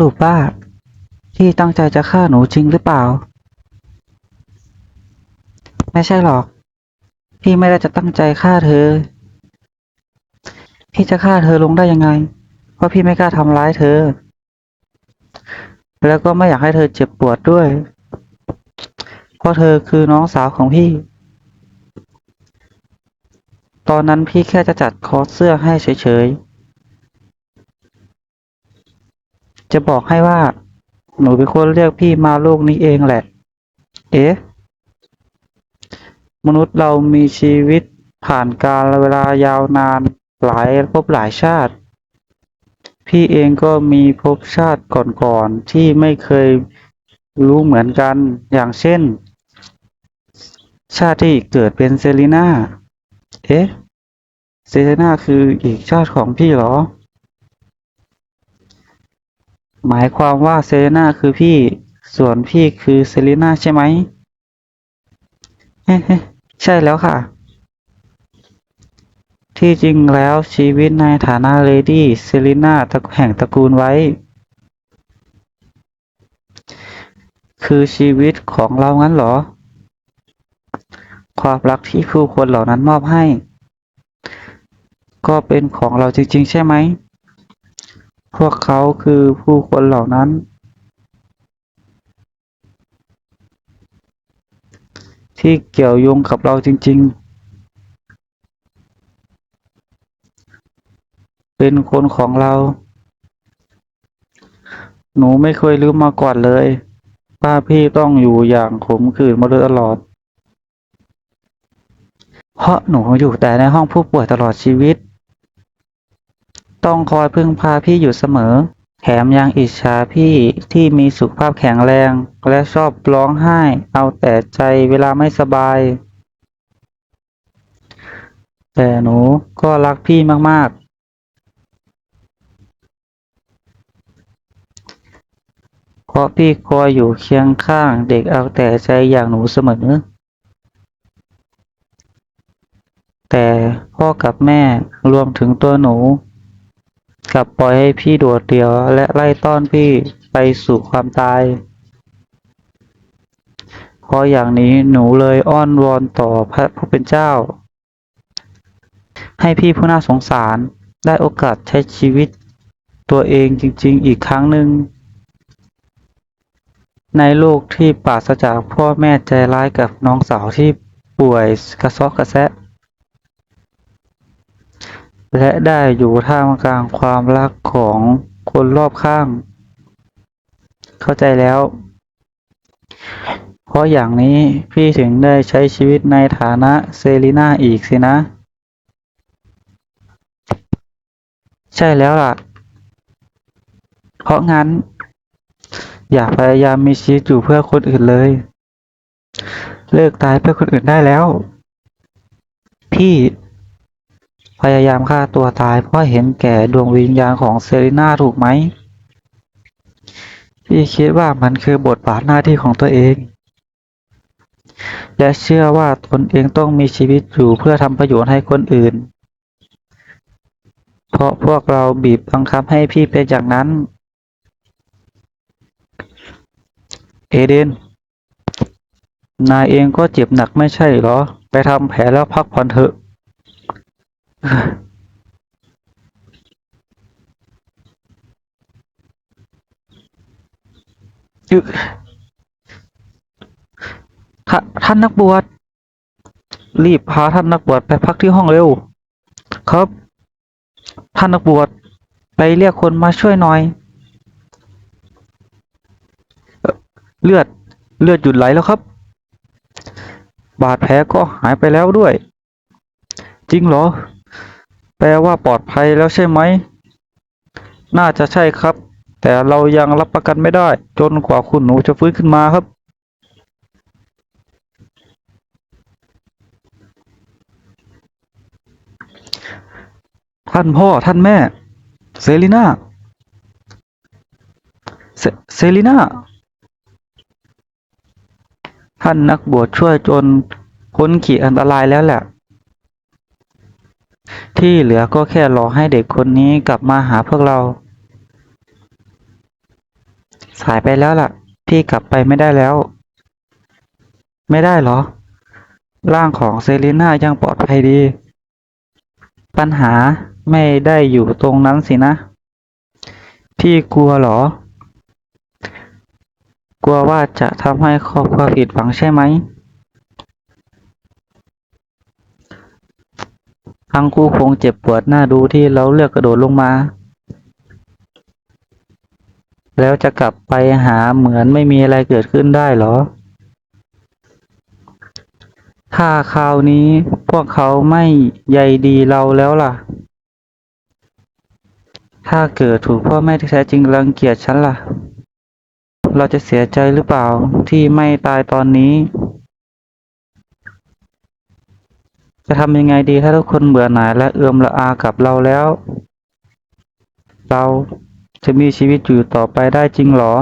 รุปว่าพี่ตั้งใจจะฆ่าหนูจริงหรือเปล่า ไม่ใช่หรอก พี่ไม่ได้จะตั้งใจฆ่าเธอ พี่จะฆ่าเธอลงได้ยังไง เพราะพี่ไม่กล้าทำร้ายเธอ แล้วก็ไม่อยากให้เธอเจ็บปวดด้วย เพราะเธอคือน้องสาวของพี่ ตอนนั้นพี่แค่จะจัดคอเสื้อให้เฉยๆ จะบอกให้ว่า หนูเป็นคนเรียกพี่มาโลกนี้เองแหละ เอ๊ะ มนุษย์เรามีชีวิตผ่านการเวลายาวนานหลายภพหลายชาติ พี่เองก็มีภพชาติก่อนๆที่ไม่เคยรู้เหมือนกันอย่างเช่น ชาติที่เกิดเป็นเซรีนาเอ๊ะ เซรีนาคืออีกชาติของพี่เหรอ หมายความว่าเซรีนาคือพี่ ส่วนพี่คือเซรีนาใช่ไหมเฮ้ใช่แล้วค่ะ ที่จริงแล้วชีวิตในฐานะเลดี้เซรีนาแห่งตระกูลไว้ คือชีวิตของเรางั้นเหรอ ความรักที่ผู้คนเหล่านั้นมอบให้ ก็เป็นของเราจริง ๆ ใช่ไหม พวกเขาคือผู้คนเหล่านั้น ที่เกี่ยวโยงกับเราจริง ๆ เป็นคนของเรา หนูไม่เคยลืมมาก่อนเลยว่าพี่ต้องอยู่อย่างขมขื่นมาโดยตลอด เพราะหนูอยู่แต่ในห้องผู้ป่วยตลอดชีวิต ต้องคอยพึ่งพาพี่อยู่เสมอ แถมยังอิจฉาพี่ที่มีสุขภาพแข็งแรง และชอบร้องไห้ เอาแต่ใจเวลาไม่สบาย แต่หนูก็รักพี่มากๆ เพราะพี่คอยอยู่เคียงข้างเด็กเอาแต่ใจอย่างหนูเสมอ แต่พ่อกับแม่รวมถึงตัวหนู กลับปล่อยให้พี่โดดเดี่ยว และไล่ต้อนพี่ไปสู่ความตาย เพราะอย่างนี้หนูเลยอ้อนวอนต่อพระผู้เป็นเจ้า ให้พี่ผู้น่าสงสารได้โอกาสใช้ชีวิต ตัวเองจริงๆอีกครั้งหนึ่ง ในโลกที่ปราศจากพ่อแม่ใจร้ายกับน้องสาวที่ป่วยกระซอกกระแซะ และได้อยู่ท่ามกลางความรักของคนรอบข้าง เข้าใจแล้ว เพราะอย่างนี้พี่ถึงได้ใช้ชีวิตในฐานะเซรีนาอีกสินะ ใช่แล้วล่ะ เพราะงั้น อย่าพยายามมีชีวิตอยู่เพื่อคนอื่นเลย เลิกตายเพื่อคนอื่นได้แล้ว พี่ พยายามฆ่าตัวตายเพราะเห็นแก่ดวงวิญญาณของเซรีนาถูกไหม พี่คิดว่ามันคือบทบาทหน้าที่ของตัวเอง และเชื่อว่าตนเองต้องมีชีวิตอยู่เพื่อทำประโยชน์ให้คนอื่น เพราะพวกเราบีบบังคับให้พี่เป็นอย่างนั้น เอเดน นายเองก็เจ็บหนักไม่ใช่เหรอ ไปทำแผลแล้วพักผ่อนเถอะ ยท่าท่านนักบวช รีบพาท่านนักบวชไปพักที่ห้องเร็ว ครับ ท่านนักบวชไปเรียกคนมาช่วยหน่อย เลือดเลือดหยุดไหลแล้วครับ บาดแผลก็หายไปแล้วด้วย จริงเหรอ แปลว่าปลอดภัยแล้วใช่ไหม น่าจะใช่ครับ แต่เรายังรับประกันไม่ได้ จนกว่าคุณหนูจะฟื้นขึ้นมาครับ ท่านพ่อท่านแม่ เซรีนาเซเซรีนาท่านนักบวชช่วยจนพ้นขีดอันตรายแล้วแหละ ที่เหลือก็แค่รอให้เด็กคนนี้กลับมาหาพวกเรา สายไปแล้วล่ะ พี่กลับไปไม่ได้แล้ว ไม่ได้เหรอ ร่างของเซรีน่ายังปลอดภัยดี ปัญหาไม่ได้อยู่ตรงนั้นสินะ พี่กลัวเหรอ กลัวว่าจะทำให้ครอบครัวผิดหวังใช่ไหม ทั้งคู่คงเจ็บปวดหน้าดูที่เราเลือกกระโดดลงมา แล้วจะกลับไปหาเหมือนไม่มีอะไรเกิดขึ้นได้หรอ ถ้าคราวนี้พวกเขาไม่ใยดีเราแล้วล่ะ ถ้าเกิดถูกพ่อแม่ที่แท้จริงรังเกียจฉันล่ะ เราจะเสียใจหรือเปล่าที่ไม่ตายตอนนี้ จะทำยังไงดีถ้าทุกคนเบื่อหน่ายและเอือมละอากับเราแล้ว เราจะมีชีวิตอยู่ต่อไปได้จริงหรอ